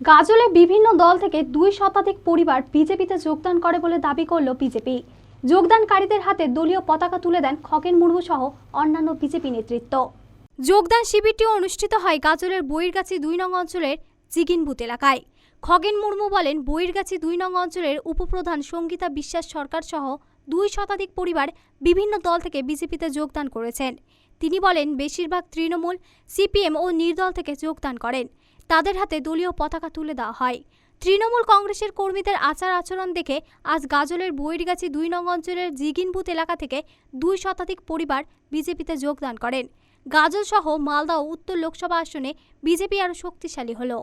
গাজলে বিভিন্ন দল থেকে দুই শতাধিক পরিবার বিজেপিতে যোগদান করে বলে দাবি করল বিজেপি। যোগদানকারীদের হাতে দলীয় পতাকা তুলে দেন খগেন মুর্মু সহ অন্যান্য বিজেপি নেতৃত্ব। যোগদান শিবিরটি অনুষ্ঠিত হয় গাজলের বইরগাছি দুই নং অঞ্চলের জিগিন বুথ এলাকায়। খগেন মুর্মু বলেন বইরগাছি দুই নং অঞ্চলের উপপ্রধান সঙ্গীতা বিশ্বাস সরকার সহ দুই শতাধিক পরিবার বিভিন্ন দল থেকে বিজেপিতে যোগদান করেছেন। তিনি বলেন, বেশিরভাগ তৃণমূল, সিপিএম ও নির্দল থেকে যোগদান করেন। তাদের হাতে দলীয় পতাকা তুলে দেওয়া হয়। তৃণমূল কংগ্রেসের কর্মীদের আচার আচরণ দেখে আজ গাজলের বৈরগাছি দুই নং অঞ্চলের জিগিন বুথ এলাকা থেকে দুই শতাধিক পরিবার বিজেপিতে যোগদান করেন। গাজল সহ মালদা ও উত্তর লোকসভা আসনে বিজেপি আরও শক্তিশালী হলো।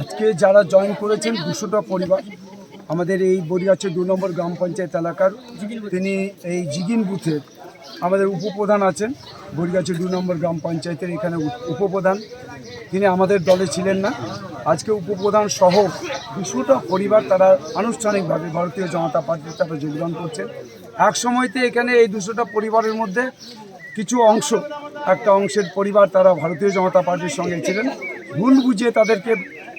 আজকে যারা জয়েন করেছেন দুশোটা পরিবার। আমাদের এই বরিগাছে দু নম্বর গ্রাম পঞ্চায়েত এলাকার। তিনি এই জিগিন বুথের আমাদের উপপ্রধান আছেন। বরিগাছে দু নম্বর গ্রাম পঞ্চায়েতের এখানে উপপ্রধান। তিনি আমাদের দলে ছিলেন না। আজকে উপপ্রধান সহ দুশোটা পরিবার তারা আনুষ্ঠানিকভাবে ভারতীয় জনতা পার্টির তারা যোগদান করছে। এক সময়তে এখানে এই দুশোটা পরিবারের মধ্যে কিছু অংশ, একটা অংশের পরিবার তারা ভারতীয় জনতা পার্টির সঙ্গে ছিলেন। ভুল বুঝিয়ে তাদেরকে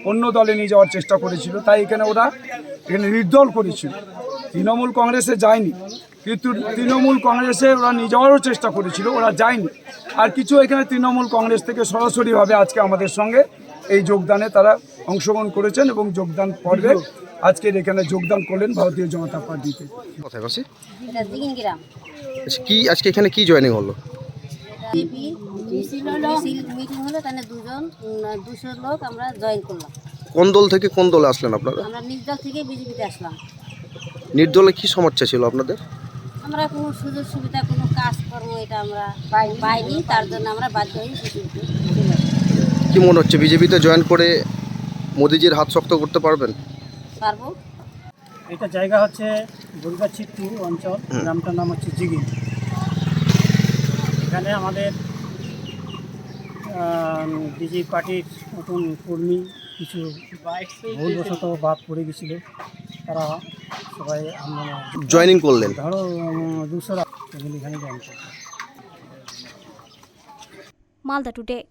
অন্য দলে নিয়ে যাওয়ার চেষ্টা করেছিল। তাই এখানে ওরা এখানে নির্দল করেছিল। তৃণমূল কংগ্রেসে যায়নি। কিন্তু তৃণমূল কংগ্রেসে ওরা নিয়ে যাওয়ারও চেষ্টা করেছিল ওরা যায়নি। আর কিছু এখানে তৃণমূল কংগ্রেস থেকে সরাসরিভাবে আজকে আমাদের সঙ্গে এই যোগদানে তারা অংশগ্রহণ করেছেন এবং যোগদান পর্বে আজকের এখানে যোগদান করলেন ভারতীয় জনতা পার্টিতে। আচ্ছা, কি আজকে এখানে কি জয়েনিং হলো? মিটিং হলো তাহলে দুজন দুশো লোক আমরা জয়েন করলাম। কোন দল থেকে কোন দলে আসলেন আপনারা? আমরা নির্দল থেকে বিজেপিতে আসলাম। নির্দলে কি সমস্যা ছিল আপনাদের? আমরা কোনো সুযোগ সুবিধা কোনো কাজকর্ম এটা আমরা পাইনি তার জন্য আমরা বাধ্য হয়ে। কি মনে হচ্ছে বিজেপিতে জয়েন করে মোদিজির হাত শক্ত করতে পারবেন? পারব। এটা জায়গা হচ্ছে দুর্গাছিটু অঞ্চল গ্রামটার নাম হচ্ছে জিগিন এখানে আমাদের বিজেপি পার্টির নতুন কর্মী কিছু ভুলবশত বাদ পড়ে গেছিল। তারা সবাই আমরা জয়েনিং করলেন। ধরো দুশো এখানে জয়েন করব মালদা টুডে